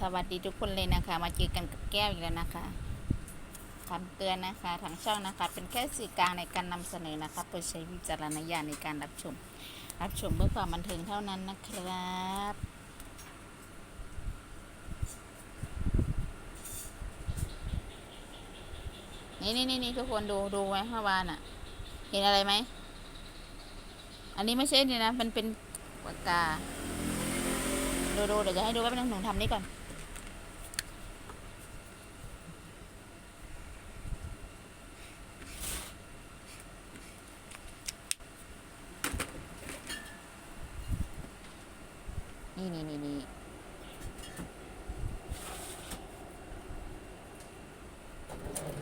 สวัสดีทุกคนเลยนะคะ มาเจอกันกับแก้วอีกแล้วนะคะคำเตือนนะคะทางช่องนะคะ เป็นแค่สื่อกลางในการนำเสนอนะคะโปรดใช้วิจารณญาณในการรับชม รับชมเพื่อความบันเทิงเท่านั้นนะครับนี่นี่นี่นี่ทุกคนดูดูไว้เมื่อวานอะเห็นอะไรไหมอันนี้ไม่ใช่นี่นะมันเป็นปากกาดูดูเดี๋ยวจะให้ดูว่าเป็นหนูทำนี่ก่อนนี่นี่นี่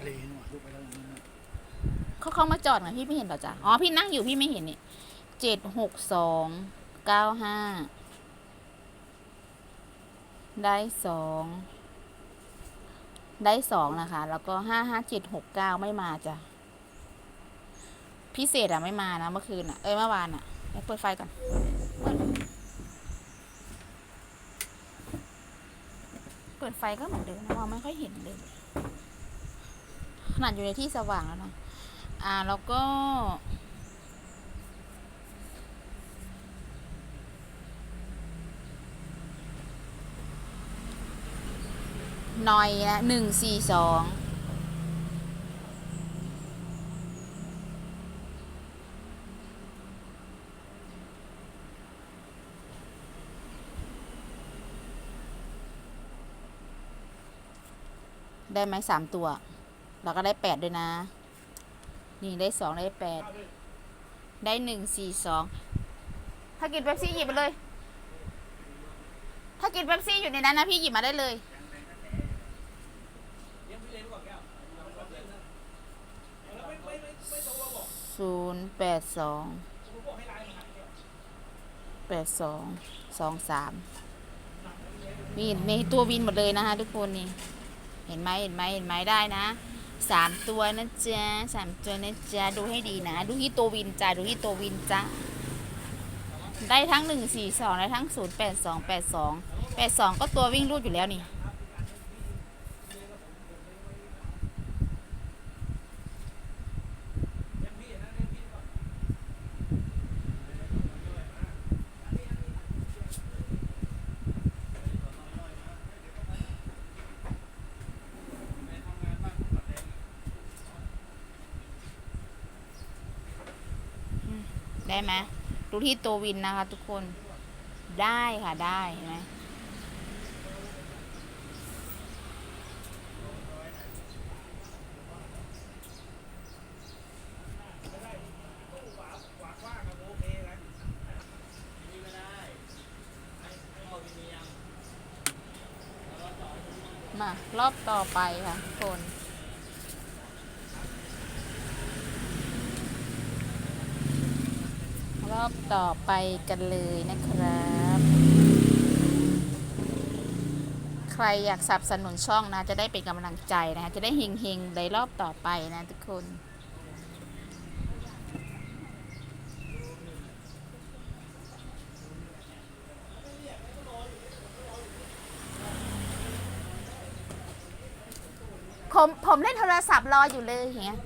เลนว่ะลุกไปแล้วอย่างนั้นน่ะ เขาเข้ามาจอดไงพี่ไม่เห็นหรอจ๊ะอ๋อพี่นั่งอยู่พี่ไม่เห็นนี่เจ็ดหกสองเก้าห้าได้สองได้สองนะคะ แล้วก็ห้าห้าเจ็ดหกเก้าไม่มาจ้ะพิเศษอะไม่มานะเมื่อคืนอะเอ้ยเมื่อวานอะเปิดไฟก่อนเปิดเปิดไฟก็เหมือนเดิมนะมองไม่ค่อยเห็นเลยขนาดอยู่ในที่สว่างแล้วนะ อ่าแล้วก็หน่อยนะหนึ่งสี่สองได้ไหมสามตัว เราก็ได้แปดด้วยนะ นี่ได้สองได้แปดได้หนึ่งสี่สองถ้ากินเป๊ปซี่หยิบไปเลย ถ้ากินเป๊ปซี่อยู่ในนั้นนะพี่หยิบมาได้เลย ศูนย์แปดสองแปดสองสองสามมีในตัววินหมดเลยนะคะทุกคนนี่ เห็นไหมเห็นไหมเห็นไหมได้นะ สามตัวนะจ๊ะสามตัวนะจ๊ะดูให้ดีนะ ดูที่ตัววินจ้ะดูที่ตัววินจ้ะได้ทั้งหนึ่งสี่สองได้ทั้งศูนย์แปดสองแปดสองแปดสองก็ตัววิ่งรูดอยู่แล้วนี่ ได้ไหมดูที่ตัววินนะคะ ทุกคนได้ค่ะได้เห็นไหมมารอบต่อไปค่ะทุกคน ร อบต่อไปกันเลยนะครับ ใครอยากสนับสนุนช่องนะ จะได้เป็นกำลังใจนะจะได้เฮงๆในรอบต่อไปนะทุกคนผมผมเล่นโทรศัพท์รออยู่เลยเฮีย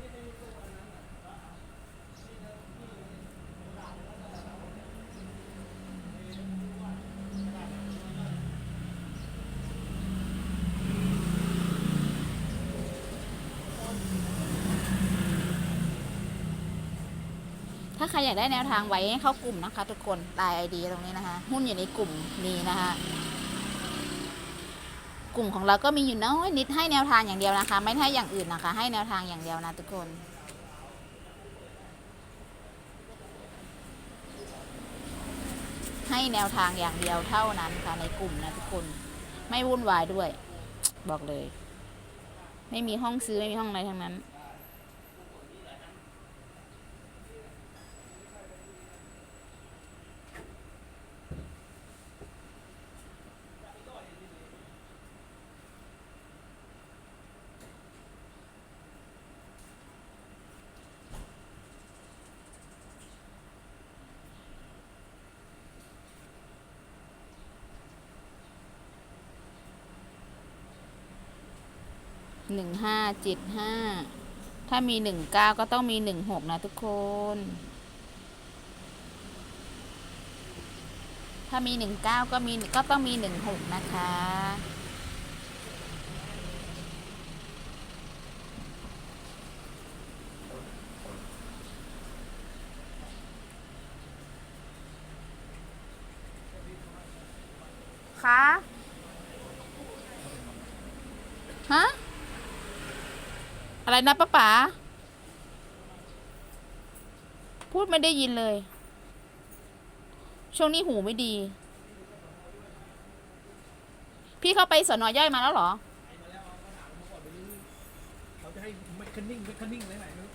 ถ้าใครอยากได้แนวทางไว้ให้เข้ากลุ่มนะคะ ทุกคนตายไอดีตรงนี้นะคะ หุ้นอยู่ในกลุ่มนี้นะคะ กลุ่มของเราก็มีอยู่น้อยนิดให้แนวทางอย่างเดียวนะคะ ไม่ให้อย่างอื่นนะคะ ให้แนวทางอย่างเดียวนะทุกคนให้แนวทางอย่างเดียวเท่านั้นค่ะในกลุ่มนะทุกคน ไม่วุ่นวายด้วย บอกเลย ไม่มีห้องซื้อ ไม่มีห้องอะไรทั้งนั้น หนึ่งห้าเจ็ดห้าถ้ามีหนึ่งเก้าก็ต้องมีหนึ่งหกนะทุกคน ถ้ามีหนึ่งเก้าก็มีก็ต้องมีหนึ่งหกนะคะคะฮะ อะไรนะป้าป๋าพูดไม่ได้ยินเลย ช่วงนี้หูไม่ดี พี่เข้าไปสอนอย่อยมาแล้วเหรอเขาจะให้เมคคานิ่งเมคคานิ่งอะไรไหนไม่รู้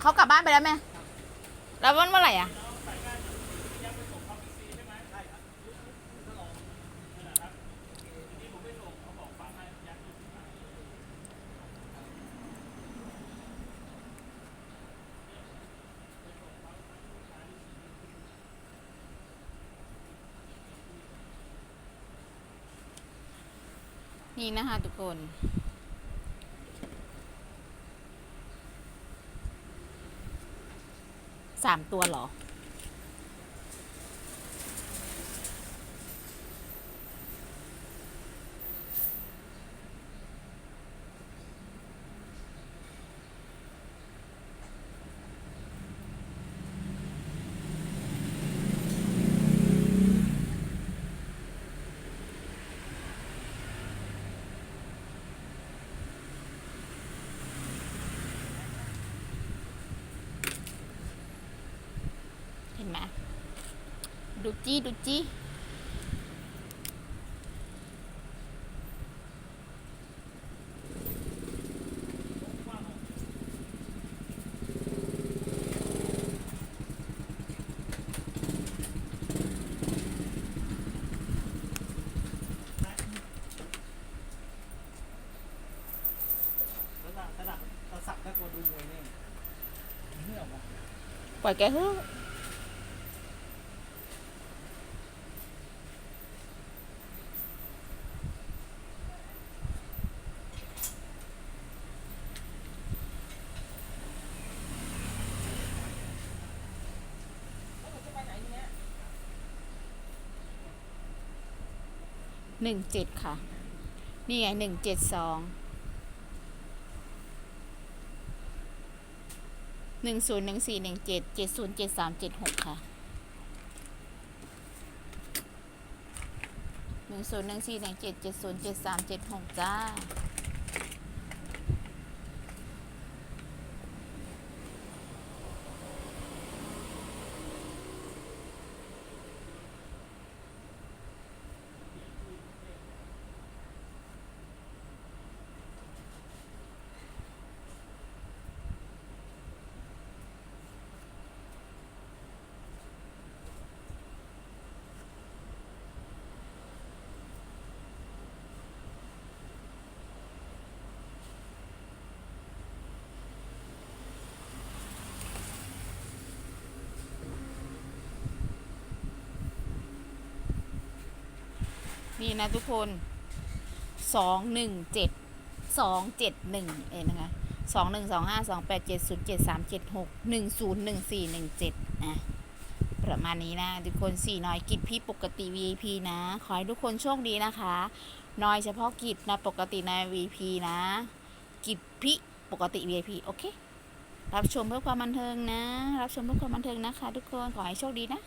เขากลับบ้านไปแล้วไหมแล้ววันเมื่อไหร่อะ นี่นะคะทุกคน สามตัวเหรอ ห็นไหมดูจี้ดูจี้ระดับระดับระสับนักกลัวดูมวยเนี่ยไม่ออกมาปล่อยแกเฮ้อะ หนึ่งเจ็ดค่ะ นี่ไงหนึ่งเจ็ดสองหนึ่งศูนย์หนึ่งสี่หนึ่งเจ็ดเจ็ดศูนย์เจ็ดสามเจ็ดหกค่ะหนึ่งศูนย์หนึ่งสี่หนึ่งเจ็ดเจ็ดศูนย์เจ็ดสามเจ็ดหกจ้า นี่นะทุกคนสองหนึ่งเจ็ดสองเจ็ดหนึ่งเองนะคะสองหนึ่งสองห้าสองแปดเจ็ดศูนย์เจ็ดสามเจ็ดหกหนึ่งศูนย์หนึ่งสี่หนึ่งเจ็ดอะประมาณนี้นะทุกคนสี่น้อยกิจพี่ปกติ VIP นะ ขอให้ทุกคนโชคดีนะคะ น้อยเฉพาะกิจนะปกติใน VIP นะ กิจพี่ปกติ VIP โอเค รับชมเพื่อความบันเทิงนะ รับชมเพื่อความบันเทิงนะคะ ทุกคนขอให้โชคดีนะ